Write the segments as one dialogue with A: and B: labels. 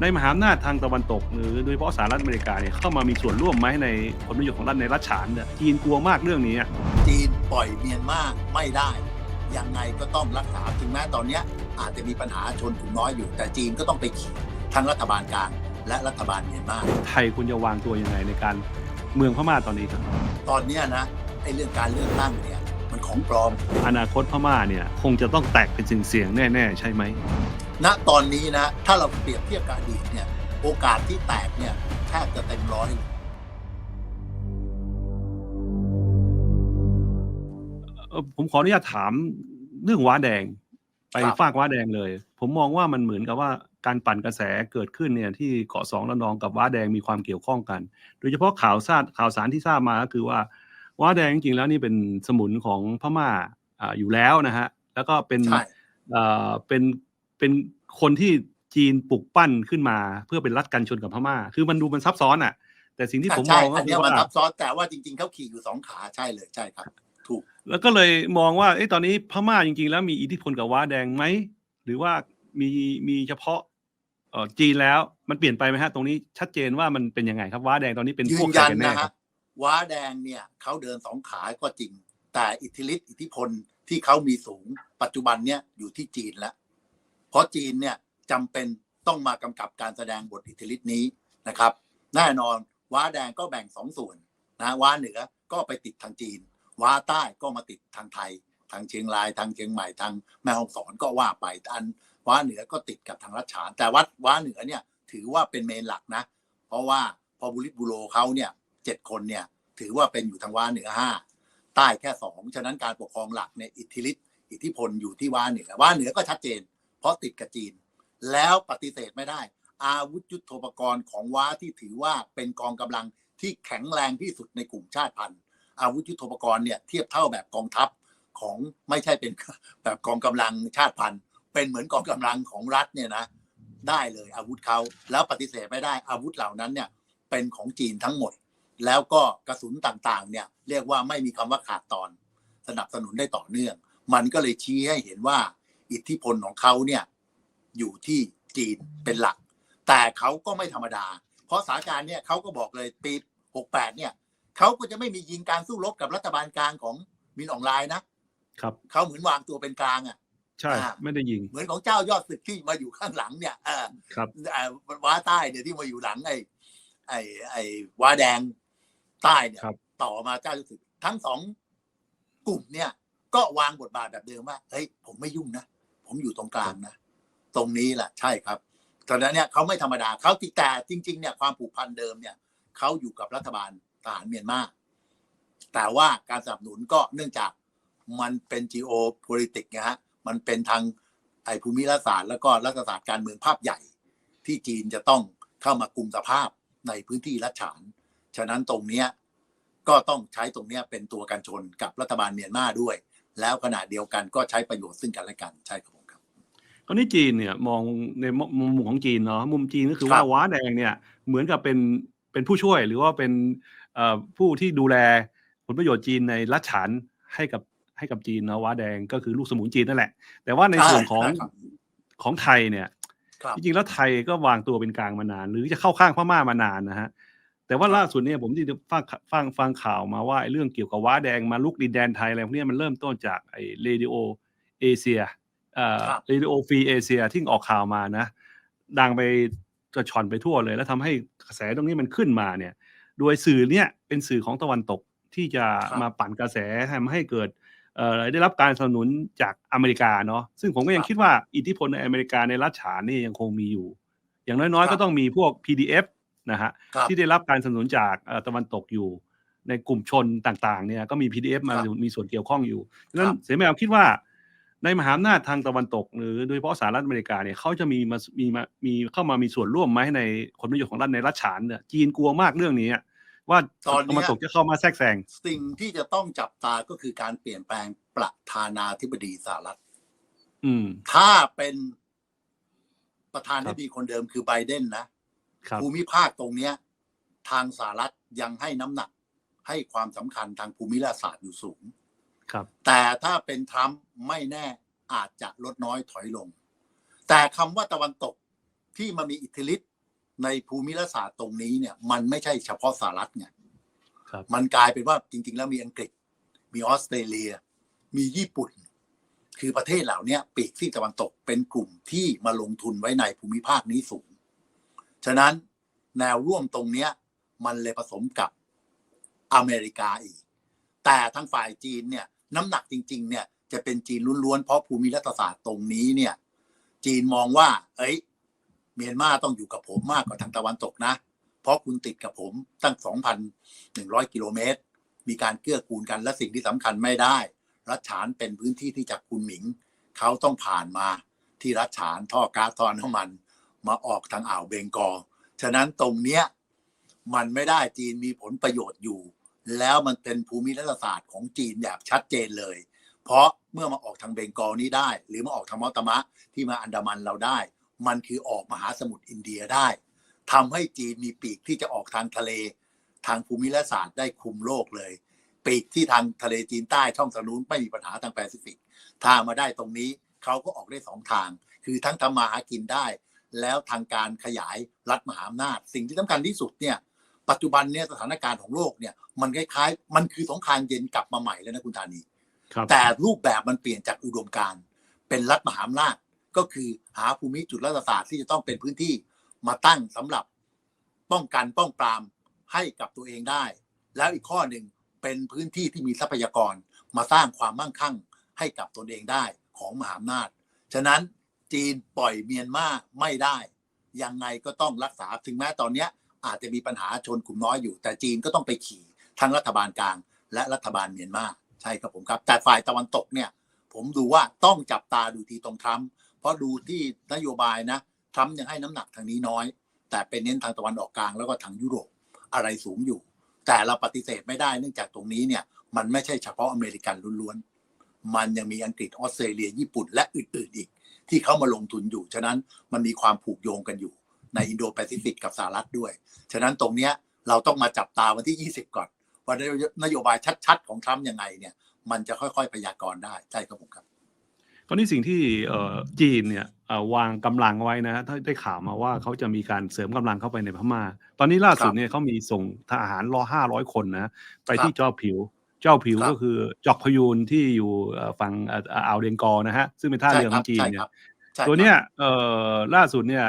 A: ในมหาอำนาจทางตะวันตกหรือโดยเฉพาะสหรัฐอเมริกาเนี่ยเข้ามามีส่วนร่วมไหมในผลประโยชน์ของรัฐในรัฐฉานเนี่ยจีนกลัวมากเรื่องนี้อะ
B: จีนปล่อยเมียนมาไม่ได้ ยังไงก็ต้องรักษาถึงแม้ตอนเนี้ยอาจจะมีปัญหาชนกลุ่มน้อยอยู่ แต่จีนก็ต้องไปขี่ทั้งรัฐบาลกลางและรัฐบาลเมียนมา
A: ไทยควรจะวางตัวยังไงในการเมืองพม่าตอนนี้ครับ
B: ตอนเนี้ยนะไอ้เรื่องการเลือกตั้งเนี่ยมันของปลอม
A: อนาคตพม่าเนี่ยคงจะต้องแตกเป็นเสียงๆแน่ๆใช่ไหม
B: ณตอนนี้นะ ถ้าเราเปรียบเทียบกับอดีตเนี่ย โอกาสที่แตกเนี่ยแทบจะเต็มร้อย
A: เอ่อผมขออนุญาตถามเรื่องว้าแดง ไป
B: ครับ
A: ฝากว้าแดงเลย ผมมองว่ามันเหมือนกับว่าการปั่นกระแสเกิดขึ้นเนี่ยที่เกาะสองระนองกับว้าแดงมีความเกี่ยวข้องกัน โดยเฉพาะข่าวทราบข่าวสารที่ทราบมาก็คือว่าว้าแดงจริงๆแล้วนี่เป็นสมุนของพม่าอ่าอยู่แล้วนะฮะแล้วก็เป็น
B: ใช่
A: เอ่อเป็น เป็นคนที่จีนปลุกปั้นขึ้นมา เพื่อเป็นรัฐกันชนกับพม่า คือมันดูมันซับซ้อนอะ แต่สิ่งที่ผมม
B: ใช่
A: องก็
B: อัน
A: คื
B: เนี้ย
A: อ
B: มัน
A: ว่า
B: ซับซ้อนแต่ว่าจริง ๆเขาขี่อยู่สองขาใช่เลยใช่ครับ ถูก
A: แล้วก็เลยมองว่าเอ้ตอนนี้พม่าจริง ๆ แล้วมีอิทธิพลกับว้าแดงไหมหรือว่ามีมีเฉพาะเอ่อจีนแล้วมันเปลี่ยนไปไหมฮะ ตรงนี้ชัดเจนว่ามันเป็นยังไงครับว้าแดงตอนนี้เป็น
B: ยื
A: พวก
B: น
A: ใคร
B: ยัน
A: กันแน่
B: นะ
A: ค
B: ฮะ
A: รับ
B: ว้าแดงเนี่ยเขาเดินสองขาก็จริง แต่อิทธิฤทธิ์อิทธิพลที่เขามีสูง ปัจจุบันเนี่ยอยู่ที่จีนแล้วเพ ราะจีนเนี่ยจำเป็นต้องมากำกับการแสดงบทอิทธิฤทธิ์นี้นะครับ แน่นอนว้าแดงก็แบ่งสองส่วนนะว้าเหนือก็ไปติดทางจีน ว้าใต้ก็มาติดทางไทย ทางเชียงรายทางเชียงใหม่ทางแม่ฮ่องสอนก็ว่าไปอันว้าเหนือก็ติดกับทางรัชฉาน แต่วัดว้าเหนือเนี่ยถือว่าเป็นเมนหลักนะ เพราะว่าพอบุริบุโรเขาเนี่ยเจ็ดคนเนี่ยถือว่าเป็นอยู่ทางว้าเหนือห้าใต้แค่สองฉะนั้นการปกครองหลักเนี่ยอิทธิฤทธิ์อิทธิพลอยู่ที่ว้าเหนือว้าเหนือก็ชัดเจน ราะติดกับจีน แล้วปฏิเสธไม่ได้ อาวุธยุทโธปกรณ์ของว้าที่ถือว่าเป็นกองกำลังที่แข็งแรงที่สุดในกลุ่มชาติพันธุ์ อาวุธยุทโธปกรณ์เนี่ยเทียบเท่าแบบกองทัพของไม่ใช่เป็นแบบกองกำลังชาติพันธุ์ เป็นเหมือนกองกำลังของรัฐเนี่ยนะได้เลยอาวุธเขาแล้วปฏิเสธไม่ได้อาวุธเหล่านั้นเนี่ยเป็นของจีนทั้งหมด แล้วก็กระสุนต่างๆเนี่ยเรียกว่าไม่มีคำว่าขาดตอน สนับสนุนได้ต่อเนื่อง มันก็เลยชี้ให้เห็นว่า อิทธิพลของเขาเนี่ยอยู่ที่จีนเป็นหลัก แต่เขาก็ไม่ธรรมดา เพราะสถานการณ์เนี่ยเขาก็บอกเลยปี 68 เนี่ยเขาก็จะไม่มียิงการสู้รบกับรัฐบาลกลางของมินออนไลน์นะครับเขาเหมือนวางตัวเป็นกลางอะ
A: ใช่
B: อ่า
A: ไม่ได้ยิง
B: เหมือนของเจ้ายอดศึกที่มาอยู่ข้างหลังเนี่ยเออ
A: ครับ
B: เอ่อว้าใต้เนี่ยที่มาอยู่หลังไอ้ไอ้ไอ้ว้าแดงใต้เนี่ย
A: ครับ
B: ต่อมาเจ้ายอดศึกทั้งสองกลุ่มเนี่ย ก็วางบทบาทแบบเดิมว่าเฮ้ยผมไม่ยุ่งนะ ผมอยู่ตรงกลางนะ ตรงนี้แหละใช่ครับตอนนั้นเนี่ยเขาไม่ธรรมดาเขาติแต่จริง ๆ เนี่ยความผูกพันเดิมเนี่ยเขาอยู่กับรัฐบาลทหารเมียนมาแต่ว่าการสนับสนุนก็เนื่องจากมันเป็น geo politics นะฮะมันเป็นทางไอภูมิรัฐศาสตร์แล้วก็รัฐศาสตร์การเมืองภาพใหญ่ ที่จีนจะต้องเข้ามากลุ่มสภาพในพื้นที่รัฐฉาน ฉะนั้นตรงเนี้ยก็ต้องใช้ตรงเนี้ยเป็นตัวกันชนกับรัฐบาลเมียนมาด้วย แล้วขณะเดียวกันก็ใช้ประโยชน์ซึ่งกันและกันใช่ครับผม ครับ
A: ก็นี่จีนเนี่ยมองในมุมของจีนเนาะมุมจีนก็คือ
B: ครั
A: ว่า
B: บ
A: ว้าแดงเนี่ยเหมือนกับเป็นเป็นผู้ช่วยหรือว่าเป็นเอ่อผู้ที่ดูแลผลประโยชน์จีนในรัฐฉานให้กับให้กับจีนเนาะว้าแดงก็คือลูกสมุนจีนนั่นแหละ แต่ว่าในส่วนของ
B: ใช่ครับ
A: ของไทยเนี่ย
B: ครับ
A: จริงๆแล้วไทยก็วางตัวเป็นกลางมานาน หรือจะเข้าข้างพม่ามานานนะฮะแต่ว่าล่าสุดเนี่ยผมที่ฟังฟังฟังข่าวมาว่าไอ้เรื่องเกี่ยวกับว้าแดงมาลุกดินแดนไทยอะไรพวกเนี้ยมันเริ่มต้นจากไอ้เรดิโอเอเชียเอ่อ
B: ค รับ
A: เรดิโอฟรีเอเชียที่ออกข่าวมานะ ดังไปกระชอนไปทั่วเลย แล้วทำให้กระแสตรงนี้มันขึ้นมาเนี่ย โดยสื่อเนี่ยเป็นสื่อของตะวันตกที่จะ
B: ครับ
A: มาปั่นกระแสทำให้เกิดเอ่อได้รับการสนับสนุนจากอเมริกาเนาะซึ่งผมก็ยัง
B: ครับ
A: คิดว่าอิทธิพลในอเมริกาในรัฐฉานนี่ยังคงมีอยู่ อย่างน้อย
B: ครั
A: ๆ
B: บ
A: ก็ต้องมีพวก PDF นะฮะ
B: ครับ
A: ที่ได้รับการสนับสนุนจากเอ่อตะวันตกอยู่ ในกลุ่มชนต่างๆเนี่ยก็มี PDF มา
B: ครับ
A: มีส่วนเกี่ยวข้องอยู่ดังนั้
B: คนรับ
A: เสมาคิดว่า ในมหาอำนาจทางตะวันตก หรือโดยเฉพาะสหรัฐอเมริกาเนี่ยเขาจะมีมามีมามีเข้ามามีส่วนร่วมไหมในผลประโยชน์ของรัฐในรัฐฉานเนี่ยจีนกลัวมากเรื่องนี้อะว่า
B: ตอนเนี้ย
A: ตะวันตกจะเข้ามาแทรกแซง
B: สิ่งที่จะต้องจับตาก็คือการเปลี่ยนแปลงประธานาธิบดีสหรัฐ
A: อืม
B: ถ้าเป็นประธานาธิบดีคนเดิมคือไบเดนนะ
A: ครับ
B: ภูมิภาคตรงเนี้ย ทางสหรัฐยังให้น้ำหนักให้ความสำคัญทางภูมิรัฐศาสตร์อยู่สูง
A: ครับ
B: แต่ถ้าเป็นทรัมป์ไม่แน่อาจจะลดน้อยถอยลง แต่คำว่าตะวันตกที่มันมีอิทธิฤทธิ์ในภูมิรัฐศาสตร์ตรงนี้เนี่ย มันไม่ใช่เฉพาะสหรัฐไง
A: ครับ
B: มันกลายเป็นว่าจริง ๆ แล้วมีอังกฤษ มีออสเตรเลีย มีญี่ปุ่น คือประเทศเหล่าเนี้ยปีกซีกตะวันตกเป็นกลุ่มที่มาลงทุนไว้ในภูมิภาคนี้สูง ฉะนั้นแนวร่วมตรงเนี้ย มันเลยผสมกับอเมริกาอีก แต่ทางฝ่ายจีนเนี่ย น้ำหนักจริง ๆ เนี่ยจะเป็นจีนล้วนๆเพราะภูมิรัฐศาสตร์ตรงนี้เนี่ย จีนมองว่า เอ้ย เมียนมาต้องอยู่กับผมมากกว่าทางตะวันตกนะ เพราะคุณติดกับผมตั้ง 2,100 กิโลเมตร มีการเกื้อกูลกันและสิ่งที่สำคัญไม่ได้ รัฐฉานเป็นพื้นที่ที่จากคุณหมิง เขาต้องผ่านมาที่รัฐฉานท่อก๊าซท่อน้ำมัน มาออกทางอ่าวเบงกอลฉะนั้นตรงเนี้ยมันไม่ได้จีนมีผลประโยชน์อยู่ แล้วมันเป็นภูมิรัฐศาสตร์ของจีนแบบชัดเจนเลย เพราะเมื่อมาออกทางเบงกอลนี้ได้ หรือมาออกทางมอตมะที่มาอันดามันเราได้ มันคือออกมหาสมุทรอินเดียได้ทำให้จีนมีปีกที่จะออกทางทะเล ทางภูมิรัฐศาสตร์ได้คุมโลกเลย ปีกที่ทางทะเลจีนใต้ช่องสนุนไม่มีปัญหาทางแปซิฟิกถ้ามาได้ตรงนี้เขาก็ออกได้สองทาง คือทั้งทำมาหากินได้ แล้วทางการขยายรัฐมหาอำนาจ สิ่งที่สำคัญที่สุดเนี่ย ปัจจุบันเนี่ยสถานการณ์ของโลกเนี่ยมันคล้ายๆ มันคือสงครามเย็นกลับมาใหม่แล้วนะคุณธานี
A: ครับ
B: แต่รูปแบบมันเปลี่ยนจากอุดมการณ์เป็นรัฐมหาอำนาจก็คือหาภูมิจุดรัฐศาสตร์ที่จะต้องเป็นพื้นที่มาตั้งสำหรับป้องกันป้องปรามให้กับตัวเองได้ แล้วอีกข้อหนึ่งเป็นพื้นที่ที่มีทรัพยากรมาสร้างความมั่งคั่งให้กับตนเองได้ของมหาอำนาจ ฉะนั้นจีนปล่อยเมียนมาไม่ได้ ยังไงก็ต้องรักษาถึงแม้ตอนเนี้ย อาจจะมีปัญหาชนกลุ่มน้อยอยู่ แต่จีนก็ต้องไปขี่ทั้งรัฐบาลกลาง และรัฐบาลเมียนมาใช่ครับผมครับ แต่ฝ่ายตะวันตกเนี่ยผมดูว่าต้องจับตาดูทีตรงทรัมป์เพราะดูที่นโยบายนะทรัมป์ยังให้น้ำหนักทางนี้น้อย แต่เป็นเน้นทางตะวันออกกลางแล้วก็ทางยุโรปอะไรสูงอยู่ แต่เราปฏิเสธไม่ได้เนื่องจากตรงนี้เนี่ยมันไม่ใช่เฉพาะอเมริกันล้วนๆมันยังมีอังกฤษออสเตรเลียญี่ปุ่น และอื่นๆอีก ที่เขามาลงทุนอยู่ฉะนั้นมันมีความผูกโยงกันอยู่ ในอินโดแปซิฟิกกับสหรัฐด้วย ฉะนั้นตรงเนี้ยเราต้องมาจับตาวันที่ 20 ก่อน ว่านโยบายชัด ๆ ของทรัมป์ยังไงเนี่ย มันจะค่อยๆพยากรณ์ได้ใช่ครับผมครับ
A: ตอนนี้สิ่งที่เอ่อจีนเนี่ยเอ่อวางกำลังไว้นะถ้าได้ข่าวมาว่าเขาจะมีการเสริมกำลังเข้าไปในพม่า ตอนนี้ล่าสุดเนี่ยเขามีส่งทหารรอห้าร้อยคนนะ ไปที่เจ้าผิว เจ้าผิว
B: ครับ
A: ก็คือจอกพยูนที่อยู่เอ่อฝั่งเอ่ออ่าวเดงกอลนะฮะ ซึ่งเป็นท่าเรือของจีน
B: ใช่
A: เนี่
B: ค
A: ย
B: รับใช่ครับ
A: ตัวเนี้ยเอ่อล่าสุดเนี่ย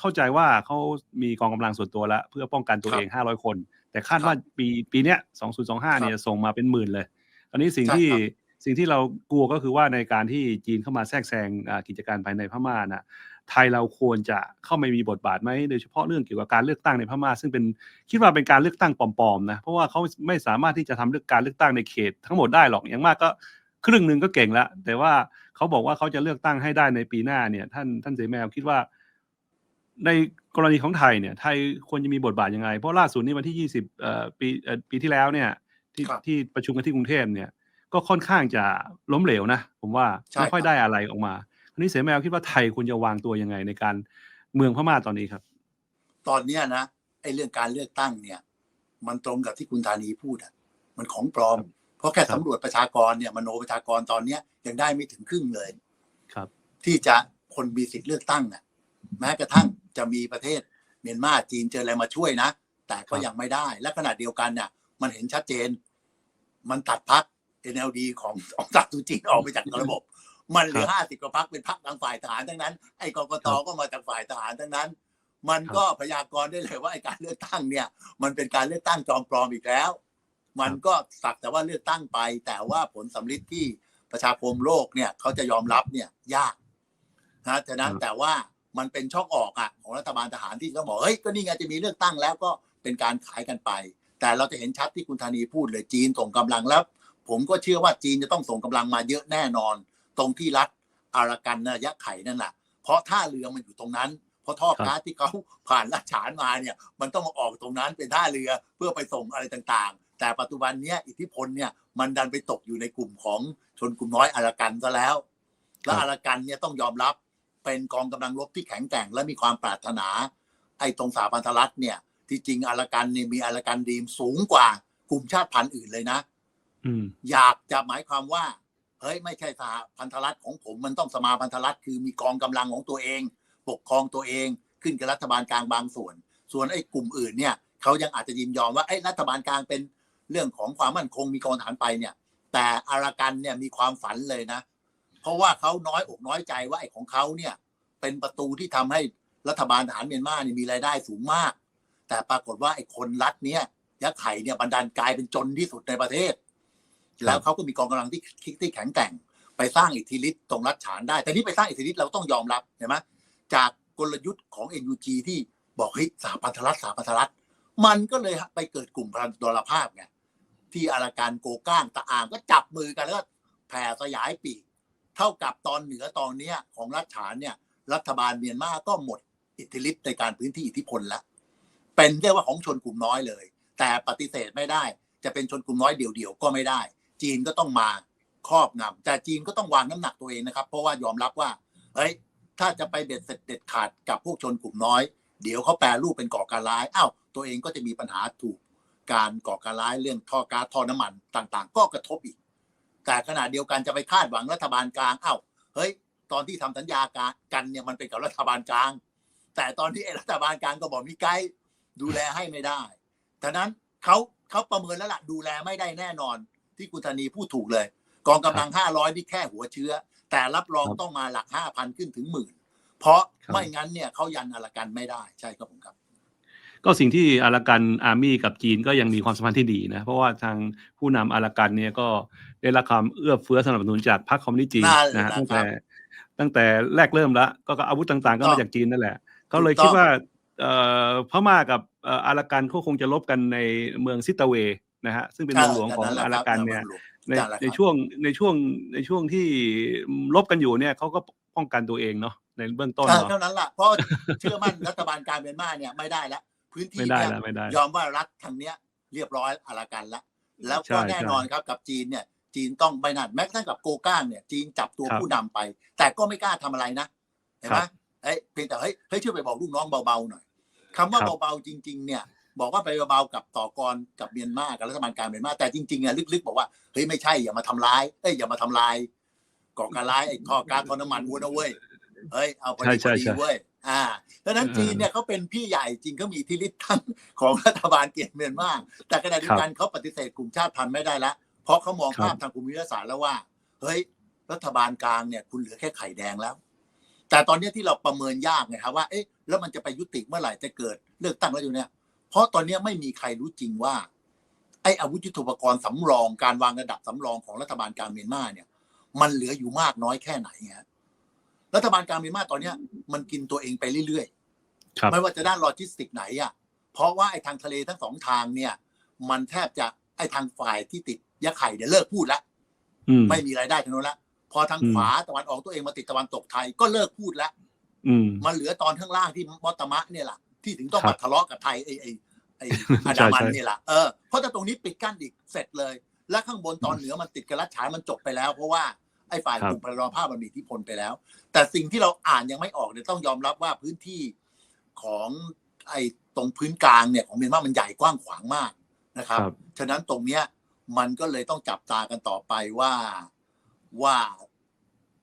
A: เข้าใจว่าเขามีกองกำลังส่วนตัวแล้วเพื่อป้องกันตัว
B: ครับ
A: เอง500คน แต่คาด
B: ครับ
A: ว่าปีปีเนี้ย2025เนี่ยส่งมาเป็นหมื่นเลยอันนี้สิ่ง
B: ใช่
A: ที่
B: ครับ
A: สิ่งที่เรากลัวก็คือว่าในการที่จีนเข้ามาแทรกแซงอ่ากิจการภายในพม่าน่ะไทยเราควรจะเข้ามามีบทบาทไหมโดยเฉพาะเรื่องเกี่ยวกับการเลือกตั้งในพม่าซึ่งเป็นคิดว่าเป็นการเลือกตั้งปลอมๆนะเพราะว่าเขาไม่สามารถที่จะทำเลือกการเลือกตั้งในเขต ทั้งหมดได้หรอกอย่างมากก็ครึ่งหนึ่งก็เก่งแล้วแต่ว่าเขาบอกว่าเขาจะเลือกตั้งให้ได้ในปีหน้าเนี่ย ท่านท่านเสแมวคิดว่า ในกรณีของไทยเนี่ยไทยควรจะมีบทบาทยังไง เพราะล่าสุดนี่วันที่ 20เอ่อปีเอ่อปีที่แล้วเนี่ยที่
B: ครับ
A: ที่ประชุมกันที่กรุงเทพเนี่ยก็ค่อนข้างจะล้มเหลวนะ ผมว่า
B: ใช่
A: ไม่ค่อย
B: ครับ
A: ได้อะไรออกมาอันนี้เสแมวคิดว่าไทยควรจะวางตัวยังไงในการเมืองพม่าตอนนี้ครับ
B: ตอนเนี้ยนะไอ้เรื่องการเลือกตั้งเนี่ย มันตรงกับที่คุณธานีพูดอะ มันของปลอมเพราะแค่
A: ครับ
B: สำรวจประชากรเนี่ยมโนประชากรตอนเนี้ยยังได้ไม่ถึงครึ่งเลย
A: ครับ
B: ที่จะคนมีสิทธิ์เลือกตั้งน่ะ แม้กระทั่ง จะมีประเทศเมียนมาจีนเจออะไรมาช่วยนะ แต่ก็ยังไม่ได้ และขณะเดียวกันเนี่ยมันเห็นชัดเจน มันตัดพัก NLD ของของตัดตุจีนออกไปจากระบบ มันเหลือห้าสิบกว่าพักเป็นพักทางฝ่ายทหารทั้งนั้น ไอ้กกตก็มาจากฝ่ายทหารทั้งนั้น มันก็พยากรณ์ได้เลยว่าไอ้การเลือกตั้งเนี่ย มันเป็นการเลือกตั้งจอมปลอมอีกแล้ว มันก็สักแต่ว่าเลือกตั้งไป แต่ว่าผลสำลิดที่ประชาคมโลกเนี่ยเขาจะยอมรับเนี่ยยากนะฉะนั้น
A: ครับ
B: แต่ว่า มันเป็นช่องออกอะของรัฐบาลทหารที่เขาบอกเฮ้ยก็นี่ไงจะมีเลือกตั้งแล้วก็เป็นการขายกันไป แต่เราจะเห็นชัดที่คุณธานีพูดเลยจีนส่งกำลังแล้ว ผมก็เชื่อว่าจีนจะต้องส่งกำลังมาเยอะแน่นอน ตรงที่รัฐอารากันนะยะไข่นั่นแหละเพราะท่าเรือมันอยู่ตรงนั้น เพราะท่อ
A: ครับ
B: ก๊าซที่เขาผ่านลัดฉานมาเนี่ย มันต้องมาออกตรงนั้นเป็นท่าเรือเพื่อไปส่งอะไรต่างๆ แต่ปัจจุบันเนี้ยอิทธิพลเนี่ยมันดันไปตกอยู่ในกลุ่มของชนกลุ่มน้อยอารากันซะแล้ว และอารากันเนี่ยต้องยอมรับ เป็นกองกำลังรบที่แข็งแกร่งและมีความปรารถนา ไอ้ตรงสาพันธรัฐเนี่ย ที่จริงอารากันเนี่ยมีอารากันดีมสูงกว่ากลุ่มชาติพันธุ์อื่นเลยนะ
A: อืม
B: อยากจะหมายความว่าเฮ้ยไม่ใช่สหพันธรัฐของผมมันต้องสมาพันธรัฐคือมีกองกำลังของตัวเอง ปกครองตัวเองขึ้นกับรัฐบาลกลางบางส่วน ส่วนไอ้กลุ่มอื่นเนี่ยเขายังอาจจะยินยอมว่าไอ้รัฐบาลกลางเป็นเรื่องของความมั่นคงมีกองทหารไปเนี่ย แต่อารากันเนี่ยมีความฝันเลยนะ เพราะว่าเขาน้อยอกน้อยใจว่าไอ้ของเขาเนี่ยเป็นประตูที่ทำให้รัฐบาลทหารเมียนมาเนี่ยมีรายได้สูงมาก แต่ปรากฏว่าไอ้คนรัฐเนี่ยยักษ์ไข่เนี่ยบันดาลกลายเป็นจนที่สุดในประเทศ แล้วเขาก็มีกองกำลังที่ที่แข็งแกร่ง ไปสร้างอิทธิฤทธิ์ตรงรัฐฉานได้ แต่นี่ไปสร้างอิทธิฤทธิ์เราต้องยอมรับเห็นไหมจากกลยุทธ์ของ NUG ที่บอกเฮ้ยสาพันธรัฐสาพันธรัฐมันก็เลยไปเกิดกลุ่มพลันดลภาพไงที่อาราการโกก้างตะอางก็จับมือกันแล้วแผ่สยายปีก เท่ากับตอนเหนือตอนเนี้ยของรัฐฉานเนี่ยรัฐบาลเมียนมาก็หมดอิทธิฤทธิ์ในการพื้นที่อิทธิพลแล้วเป็นเรียกว่าของชนกลุ่มน้อยเลย แต่ปฏิเสธไม่ได้ จะเป็นชนกลุ่มน้อยเดี่ยวๆก็ไม่ได้ จีนก็ต้องมาครอบงำแต่จีนก็ต้องวางน้ำหนักตัวเองนะครับ เพราะว่ายอมรับว่าเฮ้ยถ้าจะไปเด็ดเสร็จเด็ดขาดกับพวกชนกลุ่มน้อย เดี๋ยวเขาแปรรูปเป็นก่อการร้ายอ้าวตัวเองก็จะมีปัญหาถูกการก่อการร้ายเรื่องท่อก๊าซท่อน้ำมันต่างๆ ก็กระทบอีก แต่ขณะเดียวกันจะไปคาดหวังรัฐบาลกลางอ้าวเฮ้ย ตอนที่ทำสัญญากันเนี่ยมันเป็นกับรัฐบาลกลาง แต่ตอนที่ไอ้รัฐบาลกลางก็บอกมีไกด์ดูแลให้ไม่ได้ฉะนั้นเขาเขาประเมินแล้วล่ะดูแลไม่ได้แน่นอน ที่คุณธนีพูดถูกเลย กองกำลังห้าร้อยนี่แค่หัวเชื้อ แต่รับรอง
A: ครับ
B: ต้องมาหลักห้าพันขึ้นถึงหมื่นเพราะ
A: ครับ
B: ไม่งั้นเนี่ยเขายันอารากันไม่ได้ ใช่ครับผมครับ
A: ก็สิ่งที่อารากันอาร์มี่กับจีนก็ยังมีความสัมพันธ์ที่ดีนะ เพราะว่าทางผู้นำอารากันเนี่ยก็ได้รับความเอื้อเฟื้อสนับสนุนจากพรรคคอมมิวนิสต์จีน
B: นั่นแหละ
A: นะฮะ
B: ครับ
A: ตั้งแต่ตั้งแต่แรกเริ่มแล้วก็ก็อาวุธต่างๆ ก็
B: ถูกต้
A: มา
B: อง
A: จากจีนนั่นแหละเขาเลย
B: ถูกต้อง
A: คิดว่าเอ่อพม่ากับเอ่ออารากันเขาคงจะลบกันในเมืองซิตาเวนะฮะซึ่งเป็นเมืองหลวงของอารากันเนี่ยใน
B: นั่นแหละครับ
A: ในช่วงในช่วงในช่วงที่ลบกันอยู่เนี่ยเขาก็ป้องกันตัวเองเนาะในเบื้องต้น
B: ใช่
A: เนาะ
B: เท่านั้นแหละเพราะเชื่อมั่นรัฐบาลกลารเมียนมาเนี่ยไม่ได้แล้ว พื้นที่
A: ไม่ได้
B: เนี่ย
A: แล้วไม่ได้
B: ยอมว่ารัฐทางเนี้ยเรียบร้อยอารากันแล้วแล้วก็
A: ใช่
B: แน่นอนครับกับจีนเนี่ย จีนต้องไปนัดแม้กระทั่งกับโกก้างเนี่ย จีนจับตัว
A: ครับ
B: ผู้นำไป แต่ก็ไม่กล้าทำอะไรนะเห็นไหม
A: ครับ
B: เอ้ยเพียงแต่เฮ้ยเฮ้ยช่วยไปบอกลูกน้องเบาๆหน่อยคำว่า
A: ครับ
B: เบาๆจริง ๆ เนี่ย บอกว่าไปเบาๆกับต่อกรกับเมียนมากับรัฐบาลกลารเมียนมาแต่จริงๆอะลึกๆบอกว่าเฮ้ยไม่ใช่อย่ามาทำร้ายเอ้ยอย่ามาทำลายก่อการร้ายไอ้ท่อก๊าซท่อน้ำมันวัวนะเว้ยเฮ้ยเอาพอดีพ
A: ใช่
B: อ
A: ใช่
B: ดี
A: ใช่
B: เว้ย อ่าดังนั้น
A: เออ
B: จีนเนี่ยเขาเป็นพี่ใหญ่จริงเขามีอิทธิฤทธิ์ทั้งของรัฐบาลเกียรติเมียนมาแต่ขณะเดียวกันเขาปฏิเสธกลุ่มชาติพันธุ์ไม่ได้แล้วเพราะเขามอง
A: ครับ
B: ภาพทางภูมิรัฐศาสตร์แล้วว่า เฮ้ย รัฐบาลกลางเนี่ยคุณเหลือแค่ไข่แดงแล้ว แต่ตอนเนี้ยที่เราประเมินยากไงครับว่าเอ๊ะแล้วมันจะไปยุติเมื่อไหร่จะเกิดเลือกตั้งแล้วอยู่เนี่ย เพราะตอนเนี้ยไม่มีใครรู้จริงว่า ไอ้อาวุธยุทโธปกรณ์สำรองการวางระดับสำรองของรัฐบาลกลางเมียนมาเนี่ย มันเหลืออยู่มากน้อยแค่ไหนฮะ รัฐบาลกลางเมียนมาตอนเนี้ยมันกินตัวเองไปเรื่อยๆ
A: ครับ
B: ไม่ว่าจะด้านโลจิสติกไหนอะเพราะว่าไอ้ทางทะเลทั้งสองทางเนี่ย มันแทบจะไอ้ทางฝ่ายที่ติดยะไข่เดี๋ยวเลิกพูดแล้ว
A: อืม
B: ไม่มีรายได้ทางโน้นละพอทาง
A: อืม
B: ขวาตะวันออกตัวเองมาติดตะวันตกไทยก็เลิกพูดแล้ว
A: อืม
B: มันเหลือตอนข้างล่างที่มอตมะเนี่ยแหละที่ถึงต้อง
A: ครั
B: มา
A: บ
B: ทะเลาะกับไทยไอ้ไอ้ไอ้อันดามัน
A: ใช่ใช่
B: เนี่ยแหละเออเพราะถ้าตรงนี้ปิดกั้นอีกเสร็จเลย และข้างบนตอนเหนือมันติดกับรัฐฉานมันจบไปแล้ว เพราะว่า ไอ้ฝ่าย
A: ครับ
B: กลุ่มพลรภาพมันมีอิทธิพลไปแล้ว แต่สิ่งที่เราอ่านยังไม่ออกเนี่ยต้องยอมรับว่าพื้นที่ของไอ้ตรงพื้นกลางเนี่ยของเมียนมามันใหญ่กว้างขวางมากนะครับ
A: ครับ
B: ฉะนั้นตรงเนี้ยมันก็เลยต้องจับตากันต่อไปว่าว่า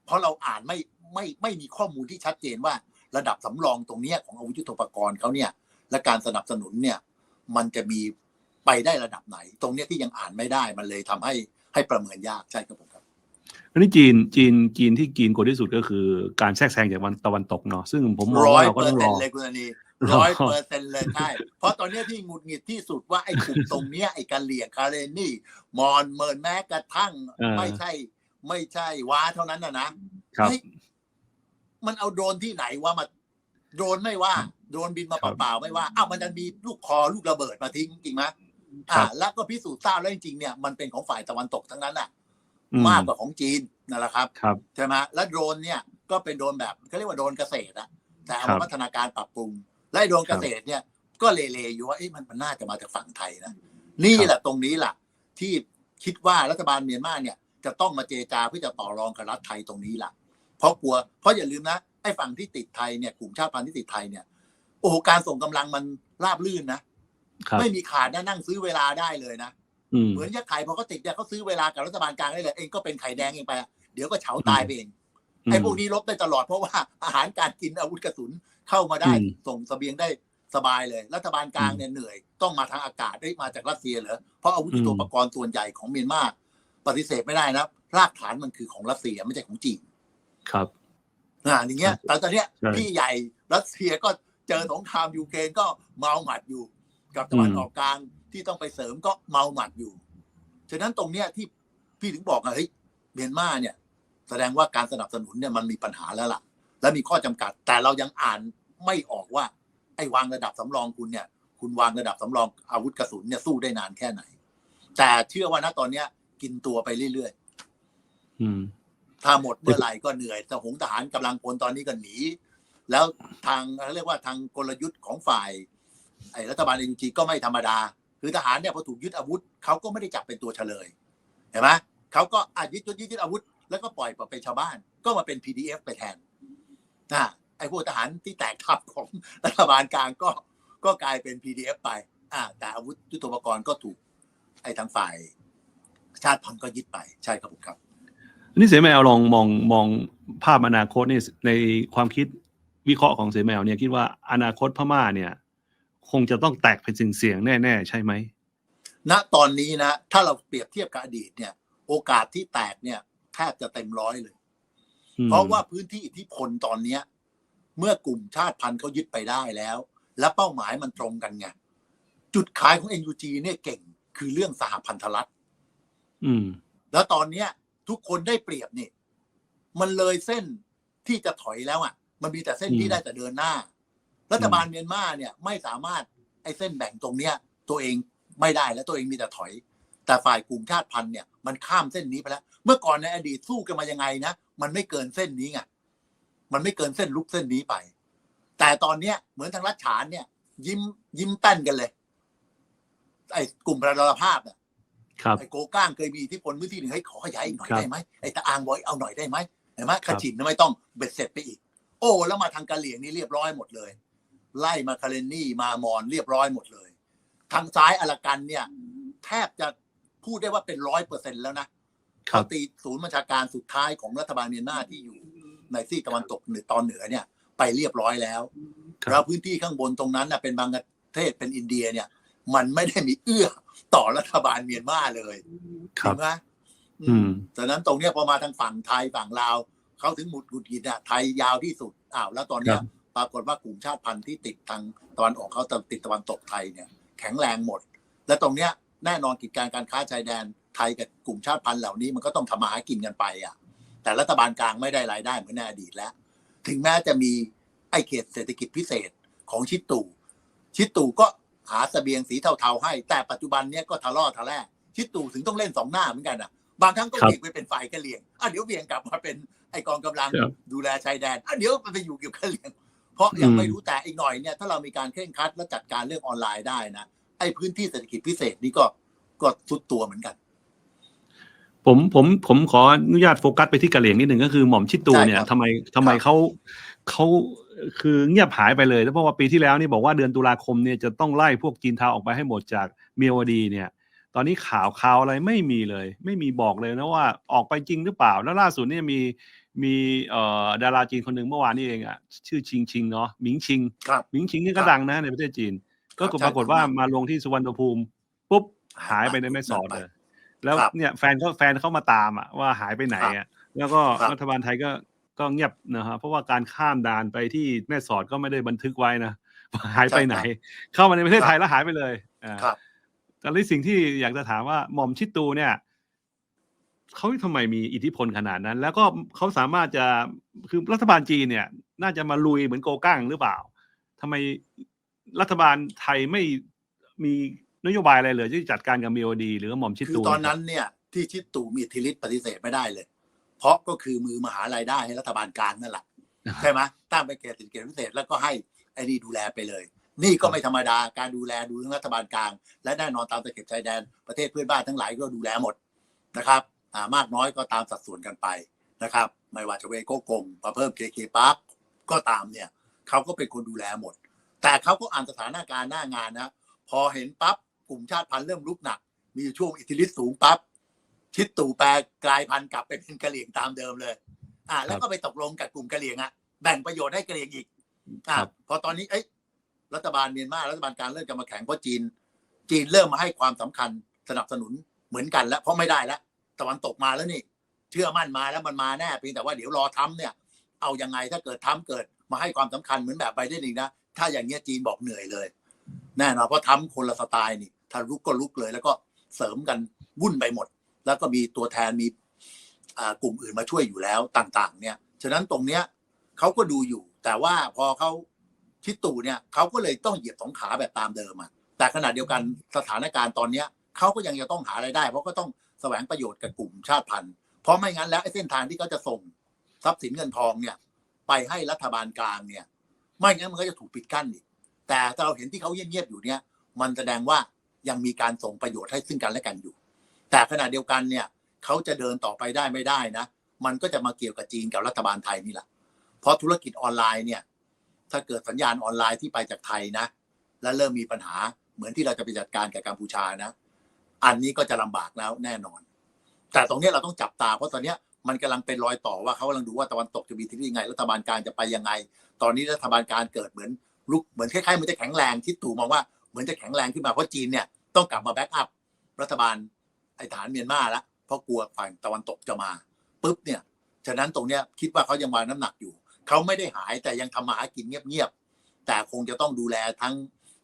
B: เพราะเราอ่านไม่ไม่ไม่มีข้อมูลที่ชัดเจนว่า ระดับสำรองตรงเนี้ยของอาวุธยุทโธปกรณ์เขาเนี่ย และการสนับสนุนเนี่ย มันจะมีไปได้ระดับไหน ตรงเนี้ยที่ยังอ่านไม่ได้มันเลยทำให้ให้ประเมินยากใช่ครับผมครับ
A: อันนี้จีนจีนจีนที่จีนกลัวที่สุดก็คือการแทรกแซงจากวันตะวันตกเนาะซึ่งผมมอง
B: ร้อ
A: ว่ายเราก็
B: เปอ
A: ต้อ
B: ร์
A: งร
B: เซ็น
A: อ
B: ต์เลยคุณอนี
A: รอ
B: ร้อยเปอร์เซ็นต์เลยใช่เพราะตอนเนี้ยที่หงุดหงิดที่สุดว่าไอ้กลุ่มตรงเนี้ยไอ้กะเหลี่ยงคาเรนนี่ มอนเมินแม้กระทั่ง
A: เออ
B: ไม่ใช่ ไม่ใช่ว้าเท่านั้นนะนะครับ เฮ้ยมันเอาโดรนที่ไหนว่ามาโดรนไม่ว่าโดรนบินมา
A: ครับ
B: เปล่าๆไม่ว่าอ้าวมันจะมีลูกคอลูกระเบิดมาทิ้งจริงไหม
A: ครั
B: อ่า
A: บ
B: แล้วก็พิสูจน์ทราบแล้วจริงๆเนี่ยมันเป็นของฝ่ายตะวันตกทั้งนั้นน่ะ
A: อื
B: มากกว่าของจีนนั่นแหละครับ
A: ครับ
B: ใช่ไหมแล้วโดรนเนี่ยก็เป็นโดรนแบบเขาเรียกว่าโดรนเกษตรอะแต่เอา
A: ครั
B: มา
A: บ
B: พัฒนาการปรับปรุง และไอ้โดรน
A: ครั
B: เก
A: บ
B: ษตรเนี่ย ก็เลเลอยู่ว่าเอ๊ะมันมันน่าจะมาจากฝั่งไทยนะนี่แหละตรงนี้แหละที่คิดว่ารัฐบาลเมียนมาเนี่ย จะต้องมาเจรจาเพื่อจะต่อรองกับรัฐไทยตรงนี้แหละเพราะกลัวเพราะอย่าลืมนะไอ้ฝั่งที่ติดไทยเนี่ยกลุ่มชาติพันธุ์ที่ติดไทยเนี่ยโอ้โหการส่งกำลังมันราบลื่นนะครับไม่มีขาดนะนั่งซื้อเวลาได้เลยนะ
A: อืม
B: เหมือนยักษ์ไข่พอเขาติดเนี่ยเขาซื้อเวลากับรัฐบาลกลางได้เลยเองก็เป็นไข่แดงเองไปอะเดี๋ยวก็เฉาตายไปเองไอ้พวกนี้ลบได้ตลอดเพราะว่าอาหารการกินอาวุธกระสุนเข้ามาได้
A: อืม
B: ส่งเสบียงได้สบายเลย รัฐบาลกลางเนี่ยเหนื่อย ต้องมาทางอากาศได้ยมาจากรัสเซียเหรอเพราะอาวุธยุทโธปกรณ์ส่วนใหญ่ของเมียนมาปฏิเสธไม่ได้นะรากฐานมันคือของรัสเซียไม่ใช่ของจีน
A: ครับ
B: อ่าอย่างเงี้ยแต่ตอนเนี้ย
A: ใช่
B: พี่ใหญ่รัสเซียก็เจอสงครามยูเครนก็เมาหมัดอยู่ กับตะวัน
A: อืม
B: ออกกลางที่ต้องไปเสริมก็เมาหมัดอยู่ ฉะนั้นตรงเนี้ยที่พี่ถึงบอกอะเฮ้ยเมียนมาเนี่ย แสดงว่าการสนับสนุนเนี่ยมันมีปัญหาแล้วล่ะ และมีข้อจำกัด แต่เรายังอ่านไม่ออกว่า ไอ้วางระดับสำรองคุณเนี่ย คุณวางระดับสำรองอาวุธกระสุนเนี่ยสู้ได้นานแค่ไหน แต่เชื่อว่าณตอนเนี้ย กินตัวไปเรื่อยๆ
A: อืม
B: ถ้าหมดเมื่อไหร่ก็เหนื่อยแต่หงทหารกำลังพลตอนนี้ก็หนีแล้วทางเขาเรียกว่าทางกลยุทธ์ของฝ่าย ไอ้รัฐบาลเอ g ก็ไม่ธรรมดา คือทหารเนี่ยพอถูกยึดอาวุธเขาก็ไม่ได้จับเป็นตัวเฉลยเห็นไหมเขาก็อายึดยึดยึดยึดอาวุธ แล้วก็ปล่อยเป็นชาวบ้าน ก็มาเป็น PDF ไปแทนนะไอ้พวกทหารที่แตกทัพของรัฐบาลกลางก็ก็กลายเป็น PDF ไปอ่าแต่อาวุธยุทโธปกรณ์ก็ถูกไอ้ทางฝ่าย ชาติพันธุ์ก็ยึดไปใช่ครับผมครับ
A: นี่เสแมวลองมองมองภาพอนาคตนี่ในความคิดวิเคราะห์ของเสแมวเนี่ยคิดว่าอนาคตพม่าเนี่ย คงจะต้องแตกเป็นสิ่งเสียงๆแน่ๆใช่ไหม
B: ณตอนนี้นะ ถ้าเราเปรียบเทียบกับอดีตเนี่ย โอกาสที่แตกเนี่ยแทบจะเต็มร้อยเลย
A: อืม
B: เพราะว่าพื้นที่อิทธิพลตอนเนี้ย เมื่อกลุ่มชาติพันธุ์เขายึดไปได้แล้ว และเป้าหมายมันตรงกันไงจุดขายของ NUG เนี่ยเก่งคือเรื่องสหพันธรัฐ
A: อืม
B: แล้วตอนเนี้ย ทุกคนได้เปรียบนี่ มันเลยเส้นที่จะถอยแล้วอะ มันมีแต่เส้น
A: อืม
B: ที่ได้แต่เดินหน้า รัฐบาลเมียนมาเนี่ยไม่สามารถไอ้เส้นแบ่งตรงเนี้ย ตัวเองไม่ได้แล้วตัวเองมีแต่ถอย แต่ฝ่ายกลุ่มชาติพันธุ์เนี่ยมันข้ามเส้นนี้ไปแล้ว เมื่อก่อนในอดีตสู้กันมายังไงนะมันไม่เกินเส้นนี้ไงมันไม่เกินเส้นลุกเส้นนี้ไป แต่ตอนเนี้ยเหมือนทางรัฐฉานเนี่ย ยิ้มยิ้มแป้นกันเลย ไอ้กลุ่มประดาภาพเนี่ย
A: ครับ
B: ไอ้โกก้างเคยมีอิทธิพลพื้นที่หนึ่งให้ขอขยายอีกหน่อย
A: ครับ
B: ได้ไหมไอ้ตะอางบอยเอาหน่อยได้ไหมเห็นไหม
A: ครั
B: ข
A: บ
B: จินไม่ต้องเบ็ดเสร็จไปอีก โอ้ แล้วมาทางกะเหลี่ยงนี่เรียบร้อยหมดเลย ไล่มาคาเรนนี่มามอนเรียบร้อยหมดเลย ทางซ้ายอลากันเนี่ย แทบจะพูดได้ว่าเป็นร้อยเปอร์เซ็นแล้วนะ
A: ครั
B: เขา
A: บ
B: ตีศูนย์บัญชาการสุดท้ายของรัฐบาลเมียนมาที่อยู่ในซีกตะวันตกเหนือตอนเหนือเนี่ย ไปเรียบร้อยแล้ว
A: ครับ
B: แล้วพื้นที่ข้างบนตรงนั้นนะเป็นบางประเทศเป็นอินเดียเนี่ย มันไม่ได้มีเอื้อต่อรัฐบาลเมียนมาเลย
A: ครั
B: ถู
A: บ
B: กไหม
A: อืม
B: ฉะนั้นตรงเนี้ยพอมาทางฝั่งไทยฝั่งลาวเขาถึงหมุดหงุดหงิดอะไทยยาวที่สุดอ้าวแล้วตอนเนี้
A: ค
B: ย
A: รับ
B: ปรากฏว่ากลุ่มชาติพันธุ์ที่ติดทางตะวันออกเขาติดตะวันตกไทยเนี่ยแข็งแรงหมด และตรงเนี้ยแน่นอนกิจการการค้าชายแดนไทยกับกลุ่มชาติพันธุ์เหล่านี้มันก็ต้องทำมาหากินกันไปอะ แต่รัฐบาลกลางไม่ได้รายได้เหมือนในอดีตแล้ว ถึงแม้จะมีไอ้เขตเศรษฐกิจพิเศษของชิดตู่ชิดตู่ก็หาเสบียงสีเทาๆให้ แต่ปัจจุบันเนี้ยก็ทะเลาะทะแล่ชิดตู่ถึงต้องเล่นสองหน้าเหมือนกันอะบางครั้งก็
A: ครับ
B: เบี่ยงไปเป็นฝ่ายกะเหรี่ยงอะเดี๋ยวเบี่ยงกลับมาเป็นไอกองกำลัง
A: ครับ
B: ดูแลชายแดนอะเดี๋ยวมันไปอยู่เกี่ยวกับกะเหรี่ยง เพราะยัง
A: อืม
B: ไม่รู้แต่อีกหน่อยเนี่ยถ้าเรามีการเคร่งครัดและจัดการเรื่องออนไลน์ได้นะไอ้พื้นที่เศรษฐกิจพิเศษนี่ก็ก็สุดตัวเหมือนกัน
A: ผมผมผมขออนุญาตโฟกัสไปที่กะเหลี่ยงนิดหนึ่งก็คือหม่อมชิดตู
B: ใช่
A: เนี่ย
B: ครับ
A: ทำไมทำไม
B: ครับ
A: เขาเขาคือเงียบหายไปเลยแล้วเพราะว่าปีที่แล้วนี่บอกว่าเดือนตุลาคมเนี่ยจะต้องไล่พวกจีนเทาออกไปให้หมดจากเมียวดีเนี่ยตอนนี้ข่าวข่าวอะไรไม่มีเลย ไม่มีบอกเลยนะว่าออกไปจริงหรือเปล่า แล้วล่าสุดเนี่ยมี มีเอ่อดาราจีนคนหนึ่งเมื่อวานนี้เองอะชื่อชิงชิงเนาะหมิงชิง
B: ครับ
A: หมิงชิงนี่ก็
B: ครับ
A: ดังนะในประเทศจีน ก็
B: ครับ
A: ปรากฏว่ามาลงที่สุวรรณภูมิปุ๊บหายไปใน
B: หายไป
A: แม่สอดเลยแล้ว
B: ครับ
A: เนี่ยแฟนเขาแฟนเขามาตามอะว่าหายไปไหนอะแล้วก็
B: ครับ
A: รัฐบาลไทยก็ก็เงียบนะฮะเพราะว่าการข้ามด่านไปที่แม่สอดก็ไม่ได้บันทึกไว้นะว่าหายไปไหน เข้ามาในประเทศไทยแล้วหายไปเลยอ่า
B: ครับ
A: แต่ที่สิ่งที่อยากจะถามว่าหม่อมชิดตูเนี่ย เขาทำไมมีอิทธิพลขนาดนั้น แล้วก็เขาสามารถจะคือรัฐบาลจีนเนี่ย น่าจะมาลุยเหมือนโกกั้งหรือเปล่าทำไมรัฐบาลไทยไม่มีนโยบายอะไรเลยที่จัดการกับมีโอดี หรือว่าหม่อมชิด
B: คือ
A: ตู
B: ตอนนั้นเนี่ย ที่ชิดตู่มีอิทธิฤทธิ์ปฏิเสธไม่ได้เลย เพราะก็คือมือมหารายได้ให้รัฐบาลกลางนั่นแหละใช่ไหมตั้งเป็นเขตเศรษฐกิจพิเศษแล้วก็ให้ไอ้นี่ดูแลไปเลย นี่ก็ไม่ธรรมดาการดูแลดูทั้งรัฐบาลกลาง และแน่นอนตามตะเข็บชายแดนประเทศเพื่อนบ้านทั้งหลายก็ดูแลหมดนะครับอ่า มากน้อยก็ตามสัดส่วนกันไปนะครับ ไม่ว่าจะเวโก้กงมาเพิ่มเคเคปาร์คก็ตามเนี่ยเขาก็เป็นคนดูแลหมด แต่เขาก็อ่านสถานการณ์หน้างานนะ พอเห็นปั๊บกลุ่มชาติพันธุ์เริ่มลุกหนัก มีอยู่ช่วงอิทธิฤทธิ์สูงปั๊บชิดตู่แปลกลายพันธุ์กลับไปเป็นกะเหรี่ยงตามเดิมเลย อ่า แล้วก็ไปตกลงกับกลุ่มกะเหรี่ยงอะแบ่งประโยชน์ให้กะเหรี่ยงอีกอะ
A: ครับ
B: พอตอนนี้เอ้ยรัฐบาลเมียนมารัฐบาลกลารเริ่มจะมาแข่งเพราะจีน จีนเริ่มมาให้ความสำคัญสนับสนุนเหมือนกันแล้วเพราะไม่ได้แล้ว ตะวันตกมาแล้วนี่ เชื่อมั่นมาแล้วมันมาแน่เพียงแต่ว่าเดี๋ยวรอทำเนี่ย เอายังไงถ้าเกิดทำเกิดมาให้ความสำคัญเหมือนแบบไบเดนอีกนะถ้าอย่างเงี้ยจีนบอกเหนื่อยเลย แน่นอนเพราะทำคนละสไตล์นี่ถ้าลุกก็ลุกเลย แล้วก็เสริมกันวุ่นไปหมด แล้วก็มีตัวแทนมีอ่ากลุ่มอื่นมาช่วยอยู่แล้วต่าง ๆ เนี่ยฉะนั้นตรงเนี้ยเขาก็ดูอยู่ แต่ว่าพอเขาทิศตู่เนี่ยเขาก็เลยต้องเหยียบสองขาแบบตามเดิมอะแต่ขณะเดียวกันสถานการณ์ตอนเนี้ยเขาก็ยังจะต้องหารายได้ เพราะก็ต้อง แสวงประโยชน์กับกลุ่มชาติพันธุ์ เพราะไม่งั้นแล้วไอ้เส้นทางที่เขาจะส่งทรัพย์สินเงินทองเนี่ย ไปให้รัฐบาลกลางเนี่ย ไม่งั้นมันก็จะถูกปิดกั้นอีกแต่ถ้าเราเห็นที่เขาเงียบๆอยู่เนี่ย มันแสดงว่ายังมีการส่งประโยชน์ให้ซึ่งกันและกันอยู่ แต่ขณะเดียวกันเนี่ยเขาจะเดินต่อไปได้ไม่ได้นะ มันก็จะมาเกี่ยวกับจีนกับรัฐบาลไทยนี่แหละ เพราะธุรกิจออนไลน์เนี่ย ถ้าเกิดสัญญาณออนไลน์ที่ไปจากไทยนะ แล้วเริ่มมีปัญหาเหมือนที่เราจะไปจัดการกับกัมพูชานะ อันนี้ก็จะลำบากแล้วแน่นอน แต่ตรงนี้เราต้องจับตาเพราะตอนนี้มันกำลังเป็นรอยต่อว่าเขากำลังดูว่าตะวันตกจะมีที่ยังไง รัฐบาลกลางจะไปยังไง ตอนนี้รัฐบาลกลางเกิดเหมือนลุกเหมือนคล้ายๆมันจะแข็งแรงที่ตู่มองว่าเหมือนจะแข็งแรงขึ้นมาเพราะจีนเนี่ยต้องกลับมาแบ็กอัพรัฐบาลไอ้ฐานเมียนมาแล้วเพราะกลัวฝ่ายตะวันตกจะมาปุ๊บเนี่ยฉะนั้นตรงเนี้ยคิดว่าเขายังวางน้ำหนักอยู่เขาไม่ได้หายแต่ยังทำมาหากินเงียบๆแต่คงจะต้องดูแลทั้ง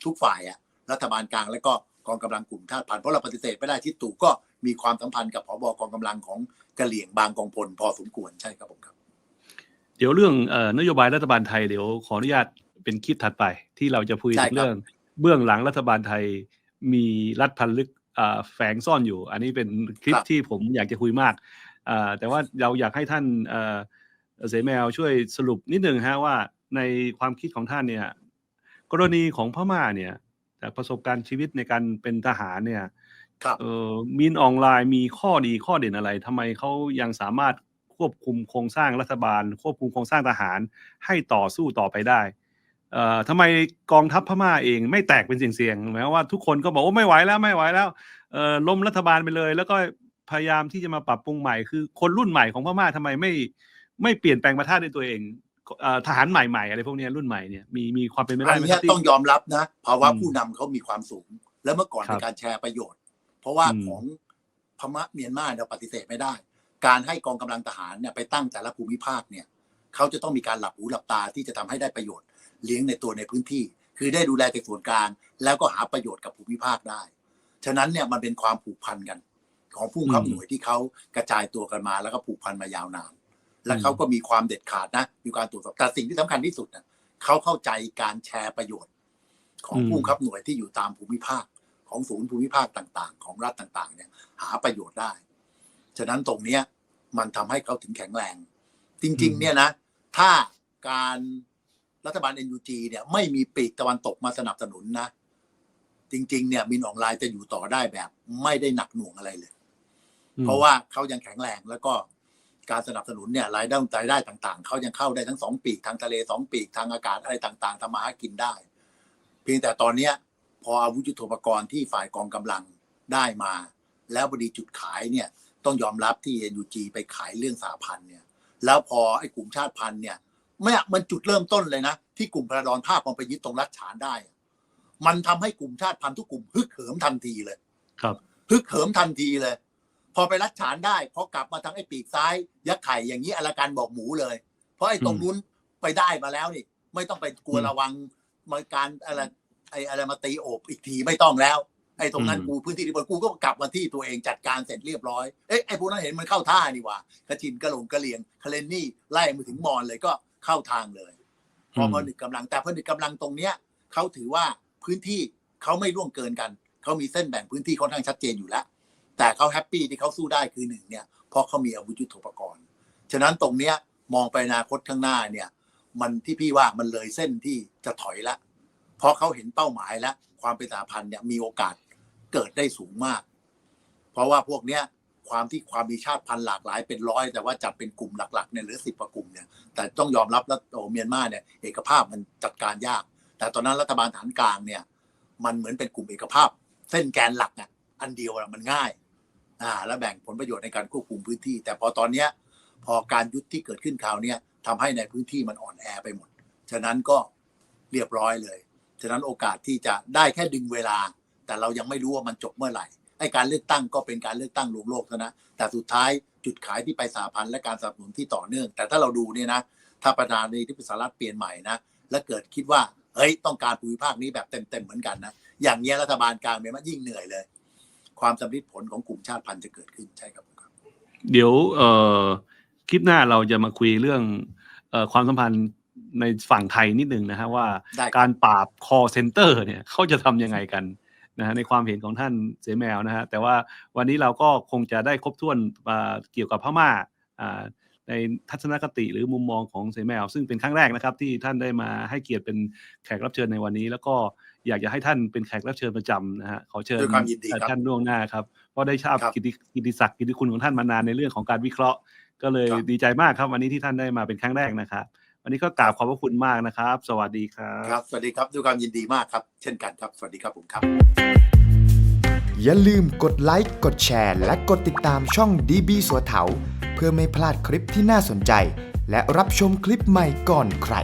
B: ทุกฝ่ายอะรัฐบาลกลางและก็ กองกำลังกลุ่มชาติพันธุ์เพราะเราปฏิเสธไม่ได้ที่ตู่ก็มีความสัมพันธ์กับผบกองกำลังของกะเหลี่ยงบางกองพลพอสมควรใช่ครับผมครับ
A: เดี๋ยวเรื่องเอ่อนโยบายรัฐบาลไทยเดี๋ยวขออนุญาตเป็นคลิปถัดไปที่เราจะคุย
B: ใช่
A: ถึง
B: ครับ
A: เรื่องเบื้องหลังรัฐบาลไทยมีรัฐพันลึกอ่าแฝงซ่อนอยู่ อันนี้เป็นคลิปที่ผมอยากจะคุยมากอ่าแต่ว่าเราอยากให้ท่านเอ่อเสแมวช่วยสรุปนิดหนึ่งฮะว่าในความคิดของท่านเนี่ยกรณีของพม่าเนี่ย จากประสบการณ์ชีวิตในการเป็นทหารเนี่ย
B: ครับ
A: เอ่อมินออนไลน์มีข้อดีข้อเด่นอะไรทำไมเขายังสามารถควบคุมโครงสร้างรัฐบาล ควบคุมโครงสร้างทหารให้ต่อสู้ต่อไปได้เอ่อทำไมกองทัพพม่าเองไม่แตกเป็นเสียงๆหมายความว่าทุกคนก็บอกว่าไม่ไหวแล้วไม่ไหวแล้วเอ่อล้มรัฐบาลไปเลย แล้วก็พยายามที่จะมาปรับปรุงใหม่คือคนรุ่นใหม่ของพม่าทำไมไม่ไม่เปลี่ยนแปลงประเทศด้วยตัวเองเอ่อ ทหารใหม่ๆอะไรพวกเนี้ยรุ่นใหม่เนี่ยมีมีความเป็นไปได้
B: อัน
A: ไหมค
B: เนี้
A: รั
B: ย
A: บที่
B: ต้องยอมรับนะภาวะ
A: อืม
B: ผู้นำเขามีความสูง แล้วเมื่อก่อน
A: ครับ
B: ในการแชร์ประโยชน์ เพราะว่า
A: อืม
B: ของพม่าเมียนมาเราปฏิเสธไม่ได้ การให้กองกำลังทหารเนี่ยไปตั้งแต่ละภูมิภาคเนี่ยเขาจะต้องมีการหลับหูหลับตาที่จะทำให้ได้ประโยชน์ เลี้ยงในตัวในพื้นที่ คือได้ดูแลในส่วนกลางแล้วก็หาประโยชน์กับภูมิภาคได้ ฉะนั้นเนี่ยมันเป็นความผูกพันกัน ของผู้ขับ
A: อืม
B: หน่วยที่เขากระจายตัวกันมาแล้วก็ผูกพันมายาวนาน และเขาก็มีความเด็ดขาดนะ มีการตรวจสอบแต่สิ่งที่สำคัญที่สุดนะเขาเข้าใจการแชร์ประโยชน์ ของ
A: อืม
B: ผู้บังคับหน่วยที่อยู่ตามภูมิภาค ของศูนย์ภูมิภาคต่างๆ ของรัฐต่างๆ เนี่ย หาประโยชน์ได้ ฉะนั้นตรงเนี้ยมันทำให้เขาถึงแข็งแรง จริง ๆ เนี่ยนะ ถ้าการรัฐบาล NUG เนี่ยไม่มีปีกตะวันตกมาสนับสนุนนะ จริง ๆ เนี่ยมินออนไลน์จะอยู่ต่อได้แบบ ไม่ได้หนักหน่วงอะไรเลย เพราะว่าเขายังแข็งแรงแล้วก็ การสนับสนุนเนี่ยรายได้รายได้ต่าง ๆเขายังเข้าได้ทั้งสองปีกทางทะเลสองปีกทางอากาศอะไรต่างๆทำมาหากินได้ เพียงแต่ตอนเนี้ยพออาวุธยุทโธปกรณ์ที่ฝ่ายกองกำลังได้มา แล้วพอดีจุดขายเนี่ยต้องยอมรับที่ NUG ไปขายเรื่องสาพันธ์เนี่ยแล้วพอไอ้กลุ่มชาติพันธุ์เนี่ยไม่อะมันจุดเริ่มต้นเลยนะ ที่กลุ่มพระดอนภาพมันไปยึดตรงรัฐฉานได้อะมันทำให้กลุ่มชาติพันธุ์ทุกกลุ่มฮึกเหิมทันทีเลย
A: ครับ
B: ฮึกเหิมทันทีเลย พอไปรัดฉานได้พอกลับมาทางไอ้ปีกซ้าย ยักษ์ไข่อย่างนี้อลาการบอกหมูเลย เพราะไอ้ตรงนู้นไปได้มาแล้วนี่ ไม่ต้องไปกลัว
A: อืม
B: ระวังมาการอะไรไอ้อะไรมาตีโอบอีกทีไม่ต้องแล้ว ไอ้ตรงนั้น
A: อืม
B: กูพื้นที่ที่บนกูก็กลับมาที่ตัวเองจัดการเสร็จเรียบร้อยเอ๊ะไอ้พวกนั้นเห็นมันเข้าท่านี่หว่ากระชินกระหลงกระเหลียงคาเลนนี่ไล่มาถึงมอนเลยก็เข้าทางเลยพอ
A: อืม
B: ผนึกกำลังแต่ผนึกกำลังตรงเนี้ยเขาถือว่าพื้นที่เขาไม่ร่วงเกินกันเขามีเส้นแบ่งพื้นที่ค่อนข้างชัดเจนอยู่แล้ว แต่เขาแฮปปี้ที่เขาสู้ได้คือหนึ่งเนี่ยเพราะเขามีอาวุธยุทโธปกรณ์ ฉะนั้นตรงเนี้ยมองไปอนาคตข้างหน้าเนี่ย มันที่พี่ว่ามันเลยเส้นที่จะถอยละเพราะเขาเห็นเป้าหมายแล้วความเป็นสหพันธ์เนี่ยมีโอกาสเกิดได้สูงมาก เพราะว่าพวกเนี้ยความที่ความมีชาติพันธุ์หลากหลายเป็นร้อย แต่ว่าจัดเป็นกลุ่มหลักๆเนี่ยหลือสิบกว่ากลุ่มเนี่ยแต่ต้องยอมรับแล้วโอเมียนมาเนี่ยเอกภาพมันจัดการยาก แต่ตอนนั้นรัฐบาลฐานกลางเนี่ย มันเหมือนเป็นกลุ่มเอกภาพ เส้นแกนหลักอะอันเดียวอะมันง่าย แล้วแบ่งผลประโยชน์ในการควบคุมพื้นที่ แต่พอตอนเนี้ยพอการยุทธที่เกิดขึ้นคราวนี้ทำให้ในพื้นที่มันอ่อนแอไปหมด ฉะนั้นก็เรียบร้อยเลย ฉะนั้นโอกาสที่จะได้แค่ดึงเวลา แต่เรายังไม่รู้ว่ามันจบเมื่อไหร่ไอ้การเลือกตั้งก็เป็นการเลือกตั้งรวมโลกเท่านะ แต่สุดท้ายจุดขายที่ไปสาพันธ์และการสนับสนุนที่ต่อเนื่อง แต่ถ้าเราดูเนี่ยนะ ถ้าประธานาธิบดีสหรัฐเปลี่ยนใหม่นะ และเกิดคิดว่า เฮ้ย ต้องการภูมิภาคนี้แบบเต็มๆเหมือนกันนะ อย่างเงี้ยรัฐบาลกลางเมียนมายิ่งเหนื่อยเลย ความสำลิดผลของกลุ่มชาติพันธุ์จะเกิดขึ้นใช่ครับ
A: เดี๋ยวเอ่อคลิปหน้าเราจะมาคุยเรื่องเอ่อความสัมพันธ์ในฝั่งไทยนิดหนึ่งนะฮะว่า
B: ได้ครับ
A: การปราบ call center เนี่ยเขาจะทำยังไงกันนะฮะในความเห็นของท่านเสแมวนะฮะแต่ว่าวันนี้เราก็คงจะได้ครบถ้วนอ่าเกี่ยวกับพม่าอ่าในทัศนคติหรือมุมมองของเสแมว ซึ่งเป็นครั้งแรกนะครับที่ท่านได้มาให้เกียรติเป็นแขกรับเชิญในวันนี้ แล้วก็ อยากจะให้ท่านเป็นแขกรับเชิญประจำนะฮะขอเชิญ
B: ด้วยความยินดีครับ
A: ท่านล่วงหน้าครับเพราะได้ทราบ
B: ครับ
A: กิตติกิตติศักดิ์กิตติคุณของท่านมานานในเรื่องของการวิเคราะห์ ก็เลย
B: ครับ
A: ดีใจมากครับ วันนี้ที่ท่านได้มาเป็นครั้งแรกนะครับวันนี้ก็กราบขอบพระคุณมากนะครับ สวัสดีครับ
B: ครับ สวัสดีครับด้วยความยินดีมากครับ เช่นกันครับ สวัสดีครับผมครับ
C: อย่าลืมกดไลค์กดแชร์ และกดติดตามช่อง DB สัวเถาเพื่อไม่พลาดคลิปที่น่าสนใจ และรับชมคลิปใหม่ก่อนใคร